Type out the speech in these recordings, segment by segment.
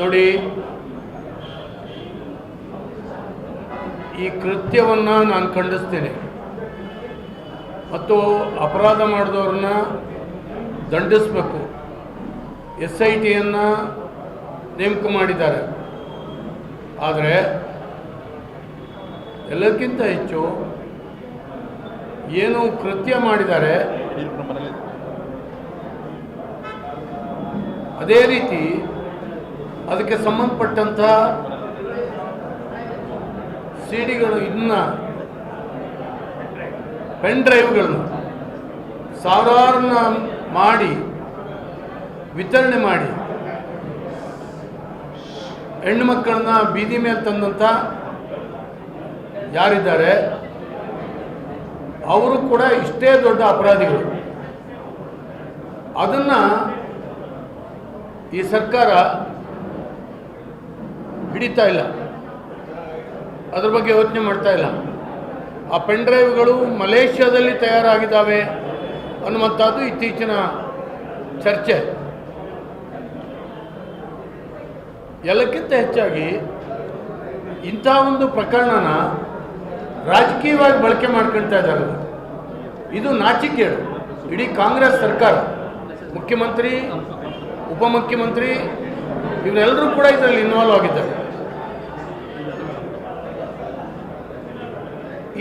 ನೋಡಿ. ಈ ಕೃತ್ಯವನ್ನು ನಾನು ಖಂಡಿಸ್ತೇನೆ. ಮತ್ತು ಅಪರಾಧ ಮಾಡಿದವ್ರನ್ನ ದಂಡಿಸಬೇಕು. ಎಸ್ ಐ ಟಿಯನ್ನು ನೇಮಕ ಮಾಡಿದ್ದಾರೆ. ಆದರೆ ಎಲ್ಲಕ್ಕಿಂತ ಹೆಚ್ಚು ಏನು ಕೃತ್ಯ ಮಾಡಿದ್ದಾರೆ ಅದೇ ರೀತಿ ಅದಕ್ಕೆ ಸಂಬಂಧಪಟ್ಟಂಥ ಸಿ ಡಿಗಳು ಇನ್ನ ಪೆನ್ ಡ್ರೈವ್ಗಳನ್ನು ಸಾವಿರಾರನ್ನ ಮಾಡಿ, ವಿತರಣೆ ಮಾಡಿ, ಹೆಣ್ಣು ಮಕ್ಕಳನ್ನ ಬೀದಿ ಮೇಲೆ ತಂದಂಥ ಯಾರಿದ್ದಾರೆ, ಅವರು ಕೂಡ ಇಷ್ಟೇ ದೊಡ್ಡ ಅಪರಾಧಿಗಳು. ಅದನ್ನು ಈ ಸರ್ಕಾರ ಹಿಡಿತಾ ಇಲ್ಲ. ಅದ್ರ ಬಗ್ಗೆ ಯೋಚನೆ ಮಾಡ್ತಾ ಇಲ್ಲ. ಆ ಪೆನ್ ಡ್ರೈವ್ಗಳು ಮಲೇಷ್ಯಾದಲ್ಲಿ ತಯಾರಾಗಿದ್ದಾವೆ ಅನ್ನುವಂಥದ್ದು ಇತ್ತೀಚಿನ ಚರ್ಚೆ. ಎಲ್ಲಕ್ಕಿಂತ ಹೆಚ್ಚಾಗಿ ಇಂಥ ಒಂದು ಪ್ರಕರಣನ ರಾಜಕೀಯವಾಗಿ ಬಳಕೆ ಮಾಡ್ಕೊಳ್ತಾ ಇದ್ದಾರೆ. ಇದು ನಾಚಿಕೇಡು. ಇಡೀ ಕಾಂಗ್ರೆಸ್ ಸರ್ಕಾರ ಮುಖ್ಯಮಂತ್ರಿ, ಉಪಮುಖ್ಯಮಂತ್ರಿ ಇವರೆಲ್ಲರೂ ಕೂಡ ಇದರಲ್ಲಿ ಇನ್ವಾಲ್ವ್ ಆಗಿದ್ದಾರೆ.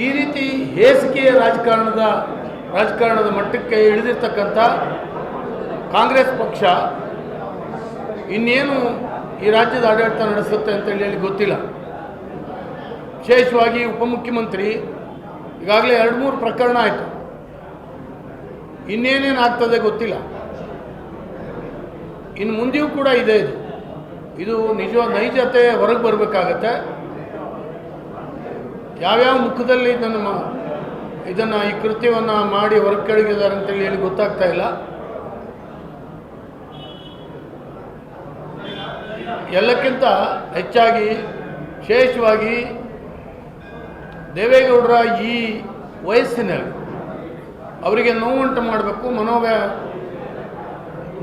ಈ ರೀತಿ ಹೇಸಿಗೆಯ ರಾಜಕಾರಣದ ರಾಜಕಾರಣದ ಮಟ್ಟಕ್ಕೆ ಇಳಿದಿರ್ತಕ್ಕಂಥ ಕಾಂಗ್ರೆಸ್ ಪಕ್ಷ ಇನ್ನೇನು ಈ ರಾಜ್ಯದ ಆಡಳಿತ ನಡೆಸುತ್ತೆ ಅಂತೇಳಿ ಹೇಳಿ ಗೊತ್ತಿಲ್ಲ. ವಿಶೇಷವಾಗಿ ಉಪಮುಖ್ಯಮಂತ್ರಿ, ಈಗಾಗಲೇ ಎರಡು ಮೂರು ಪ್ರಕರಣ ಆಯಿತು. ಇನ್ನೇನೇನು ಆಗ್ತದೆ ಗೊತ್ತಿಲ್ಲ. ಇನ್ನು ಮುಂದೆಯೂ ಕೂಡ ಇದೆ ಇದು. ಇದು ನಿಜ ನೈಜತೆ ಹೊರಗೆ ಬರಬೇಕಾಗತ್ತೆ. ಯಾವ್ಯಾವ ಮುಖದಲ್ಲಿ ಇದನ್ನು ಇದನ್ನು ಈ ಕೃತ್ಯವನ್ನು ಮಾಡಿ ಹೊರಗೆ ಕೆಳಗಿದ್ದಾರೆ ಅಂತೇಳಿ ಹೇಳಿ ಗೊತ್ತಾಗ್ತಾ ಇಲ್ಲ. ಎಲ್ಲಕ್ಕಿಂತ ಹೆಚ್ಚಾಗಿ, ವಿಶೇಷವಾಗಿ ದೇವೇಗೌಡರ ಈ ವಯಸ್ಸಿನಲ್ಲಿ ಅವರಿಗೆ ನೋವುಂಟು ಮಾಡಬೇಕು, ಮನೋವ್ಯ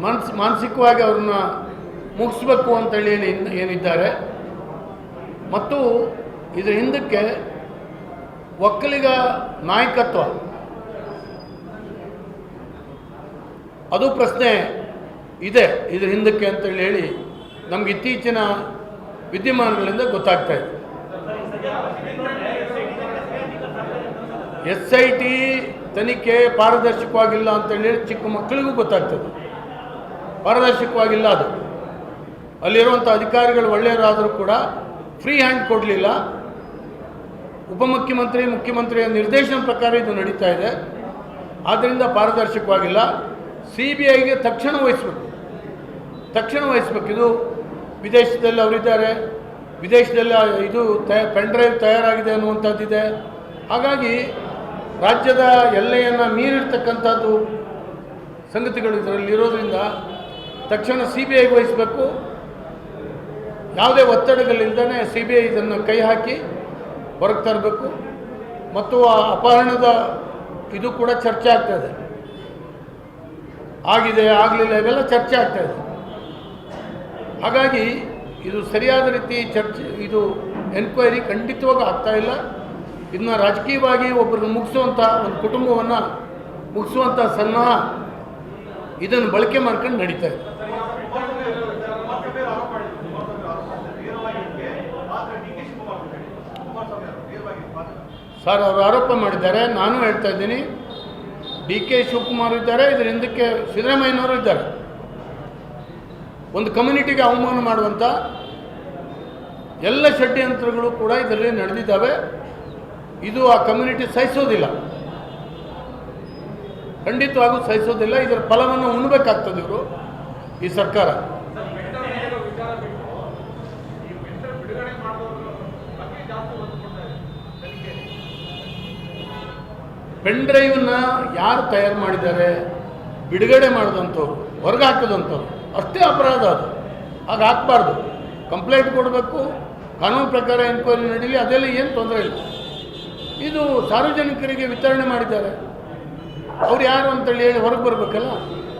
ಮನ್ಸ್ ಮಾನಸಿಕವಾಗಿ ಅವ್ರನ್ನ ಮುಗಿಸ್ಬೇಕು ಅಂತೇಳಿ ಏನು ಏನಿದ್ದಾರೆ. ಮತ್ತು ಇದರ ಹಿಂದಕ್ಕೆ ಒಕ್ಕಲಿಗ ನಾಯಕತ್ವ. ಅದು ಪ್ರಶ್ನೆ ಇದೆ ಇದರ ಹಿಂದಕ್ಕೆ ಅಂತೇಳಿ ಹೇಳಿ ನಮ್ಗೆ ಇತ್ತೀಚಿನ ವಿದ್ಯಮಾನಗಳಿಂದ ಗೊತ್ತಾಗ್ತಾ ಇದೆ. ಎಸ್ ಐ ಟಿ ತನಿಖೆ ಪಾರದರ್ಶಕವಾಗಿಲ್ಲ ಅಂತೇಳಿ ಚಿಕ್ಕ ಮಕ್ಕಳಿಗೂ ಗೊತ್ತಾಗ್ತದೆ. ಪಾರದರ್ಶಕವಾಗಿಲ್ಲ ಅದು. ಅಲ್ಲಿರುವಂಥ ಅಧಿಕಾರಿಗಳು ಒಳ್ಳೆಯರಾದರೂ ಕೂಡ ಫ್ರೀ ಹ್ಯಾಂಡ್ ಕೊಡಲಿಲ್ಲ. ಉಪಮುಖ್ಯಮಂತ್ರಿ, ಮುಖ್ಯಮಂತ್ರಿಯ ನಿರ್ದೇಶನ ಪ್ರಕಾರ ಇದು ನಡೀತಾ ಇದೆ. ಆದ್ದರಿಂದ ಪಾರದರ್ಶಕವಾಗಿಲ್ಲ. ಸಿ ಬಿ ಐಗೆ ತಕ್ಷಣ ವಹಿಸ್ಬೇಕು. ತಕ್ಷಣ ವಹಿಸ್ಬೇಕು. ಇದು ವಿದೇಶದಲ್ಲಿ ಅವರಿದ್ದಾರೆ. ವಿದೇಶದಲ್ಲಿ ಇದು ಪೆನ್ ಡ್ರೈವ್ ತಯಾರಾಗಿದೆ ಅನ್ನುವಂಥದ್ದಿದೆ. ಹಾಗಾಗಿ ರಾಜ್ಯದ ಎಲ್ಲೆಯನ್ನು ಮೀರಿರ್ತಕ್ಕಂಥದ್ದು ಸಂಗತಿಗಳು ಇದರಲ್ಲಿ ಇರೋದ್ರಿಂದ ತಕ್ಷಣ ಸಿ ಬಿ ಐಗೆ ವಹಿಸಬೇಕು. ಯಾವುದೇ ಒತ್ತಡಗಳಿಲ್ಲದೇ ಸಿ ಬಿ ಐ ಇದನ್ನು ಕೈ ಹಾಕಿ ಹೊರಗೆ ತರಬೇಕು. ಮತ್ತು ಆ ಅಪಹರಣದ ಇದು ಕೂಡ ಚರ್ಚೆ ಆಗ್ತಾ ಇದೆ. ಆಗಿದೆ, ಆಗಲಿಲ್ಲ, ಇವೆಲ್ಲ ಚರ್ಚೆ ಆಗ್ತಾ ಇದೆ. ಹಾಗಾಗಿ ಇದು ಸರಿಯಾದ ರೀತಿ ಚರ್ಚೆ, ಇದು ಎನ್ಕ್ವೈರಿ ಖಂಡಿತವಾಗಿ ಆಗ್ತಾ ಇಲ್ಲ. ಇದನ್ನ ರಾಜಕೀಯವಾಗಿ ಒಬ್ಬರನ್ನು ಮುಗಿಸುವಂಥ ಒಂದು ಕುಟುಂಬವನ್ನು ಮುಗಿಸುವಂಥ ಸನ್ನಾಹ ಇದನ್ನು ಬಳಕೆ ಮಾಡ್ಕೊಂಡು ನಡೀತಾ ಇದೆ. ಸರ್ ಅವರು ಆರೋಪ ಮಾಡಿದ್ದಾರೆ. ನಾನು ಹೇಳ್ತಾ ಇದ್ದೀನಿ, ಡಿ ಕೆ ಶಿವಕುಮಾರ್ ಇದ್ದಾರೆ, ಇದರ ಹಿಂದಕ್ಕೆ ಸಿದ್ದರಾಮಯ್ಯನವರು ಇದ್ದಾರೆ. ಒಂದು ಕಮ್ಯುನಿಟಿಗೆ ಅವಮಾನ ಮಾಡುವಂಥ ಎಲ್ಲ ಷಡ್ಯಂತ್ರಗಳು ಕೂಡ ಇದರಲ್ಲಿ ನಡೆದಿದ್ದಾವೆ. ಇದು ಆ ಕಮ್ಯುನಿಟಿ ಸಹಿಸೋದಿಲ್ಲ. ಖಂಡಿತವಾಗೂ ಸಹಿಸೋದಿಲ್ಲ. ಇದರ ಫಲವನ್ನು ಉಣ್ಬೇಕಾಗ್ತದೆ ಇವರು, ಈ ಸರ್ಕಾರ. ಪೆನ್ ಡ್ರೈವನ್ನ ಯಾರು ತಯಾರು ಮಾಡಿದ್ದಾರೆ? ಬಿಡುಗಡೆ ಮಾಡಿದಂಥವ್ರು ಹೊರಗೆ ಹಾಕಿದಂಥವ್ರು ಅಷ್ಟೇ ಅಪರಾಧ ಅದು. ಆಗ ಹಾಕ್ಬಾರ್ದು. ಕಂಪ್ಲೇಂಟ್ ಕೊಡಬೇಕು, ಕಾನೂನು ಪ್ರಕಾರ ಎನ್ಕ್ವೈರಿ ನಡೀಲಿ, ಅದೆಲ್ಲ ಏನು ತೊಂದರೆ ಇಲ್ಲ. ಇದು ಸಾರ್ವಜನಿಕರಿಗೆ ವಿತರಣೆ ಮಾಡಿದ್ದಾರೆ. ಅವ್ರು ಯಾರು ಅಂತೇಳಿ ಹೇಳಿ ಹೊರಗೆ ಬರಬೇಕಲ್ಲ?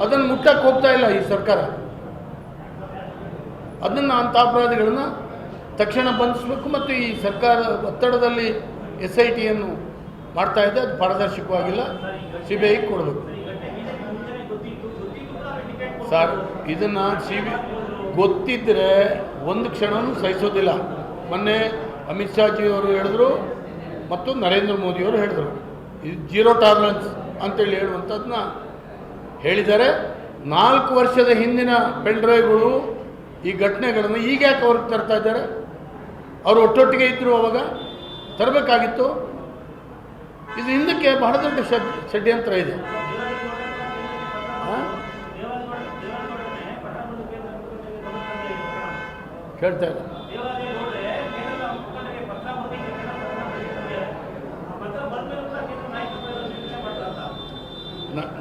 ಅದನ್ನು ಮುಟ್ಟಕ್ಕೆ ಹೋಗ್ತಾ ಇಲ್ಲ ಈ ಸರ್ಕಾರ. ಅದನ್ನು ಅಂಥ ಅಪರಾಧಿಗಳನ್ನ ತಕ್ಷಣ ಬಂಧಿಸಬೇಕು ಮತ್ತು ಈ ಸರ್ಕಾರ ಒತ್ತಡದಲ್ಲಿ ಎಸ್ ಐ ಟಿಯನ್ನು ಮಾಡ್ತಾ ಇದ್ದೆ, ಅದು ಪಾರದರ್ಶಕವಾಗಿಲ್ಲ. ಸಿ ಬಿ ಐಗೆ ಕೊಡಬೇಕು. ಸರ್, ಇದನ್ನು ಸಿ ಬಿ ಗೊತ್ತಿದ್ದರೆ ಒಂದು ಕ್ಷಣವೂ ಸಹಿಸೋದಿಲ್ಲ. ಮೊನ್ನೆ ಅಮಿತ್ ಶಾಜಿ ಅವರು ಹೇಳಿದ್ರು, ಮತ್ತು ನರೇಂದ್ರ ಮೋದಿಯವರು ಹೇಳಿದರು. ಇದು ಜೀರೋ ಟಾಲರೆನ್ಸ್ ಅಂತೇಳಿ ಹೇಳುವಂಥದ್ದನ್ನ ಹೇಳಿದ್ದಾರೆ. ನಾಲ್ಕು ವರ್ಷದ ಹಿಂದಿನ ಪೆನ್ ಡ್ರೈವ್ಗಳು ಈ ಘಟನೆಗಳನ್ನು ಈಗ ಯಾಕೆ ಅವ್ರಿಗೆ ತರ್ತಾ ಇದ್ದಾರೆ? ಅವರು ಒಟ್ಟೊಟ್ಟಿಗೆ ಇದ್ದರು ಅವಾಗ? ತರಬೇಕಾಗಿತ್ತು. ಇದು ಹಿಂದಕ್ಕೆ ಬಹಳ ದೊಡ್ಡ ಷಡ್ ಷಡ್ಯಂತ್ರ ಇದೆ. ಆ? ಕೇಳ್ತಾ ಇಲ್ಲ.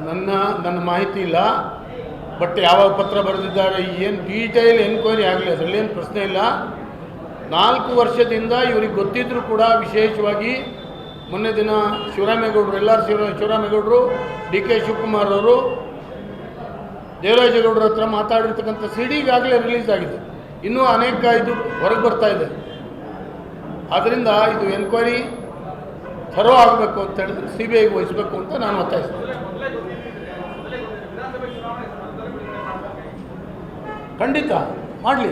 ನನ್ನ ನನ್ನ ಮಾಹಿತಿ ಇಲ್ಲ. ಬಟ್ ಯಾವಾಗ ಪತ್ರ ಬರೆದಿದ್ದಾರೆ, ಏನು ಡೀಟೇಲ್ ಎನ್ಕ್ವೈರಿ ಆಗಲಿ ಅದರಲ್ಲಿ ಏನು ಪ್ರಶ್ನೆ ಇಲ್ಲ. ನಾಲ್ಕು ವರ್ಷದಿಂದ ಇವ್ರಿಗೆ ಗೊತ್ತಿದ್ದರೂ ಕೂಡ ವಿಶೇಷವಾಗಿ ಮೊನ್ನೆ ದಿನ ಶಿವರಾಮೇಗೌಡರು, ಎಲ್ಲರೂ ಶಿವ, ಶಿವರಾಮೇಗೌಡರು, ಡಿ ಕೆ ಶಿವಕುಮಾರ್ ಅವರು ದೇವರಾಜೇಗೌಡರ ಹತ್ರ ಮಾತಾಡಿರ್ತಕ್ಕಂಥ ಸಿ ಡಿ ಈಗಾಗಲೇ ರಿಲೀಸ್ ಆಗಿದೆ. ಇನ್ನೂ ಅನೇಕ ಇದು ಹೊರಗೆ ಬರ್ತಾ ಇದೆ. ಆದ್ದರಿಂದ ಇದು ಎನ್ಕ್ವೈರಿ ಥರೋ ಆಗಬೇಕು ಅಂತ ಹೇಳಿದ್ರೆ ಸಿ ಬಿ ಐಗೆ ವಹಿಸಬೇಕು ಅಂತ ನಾನು ಒತ್ತಾಯಿಸ್ತೇನೆ. ಖಂಡಿತ ಮಾಡಲಿ.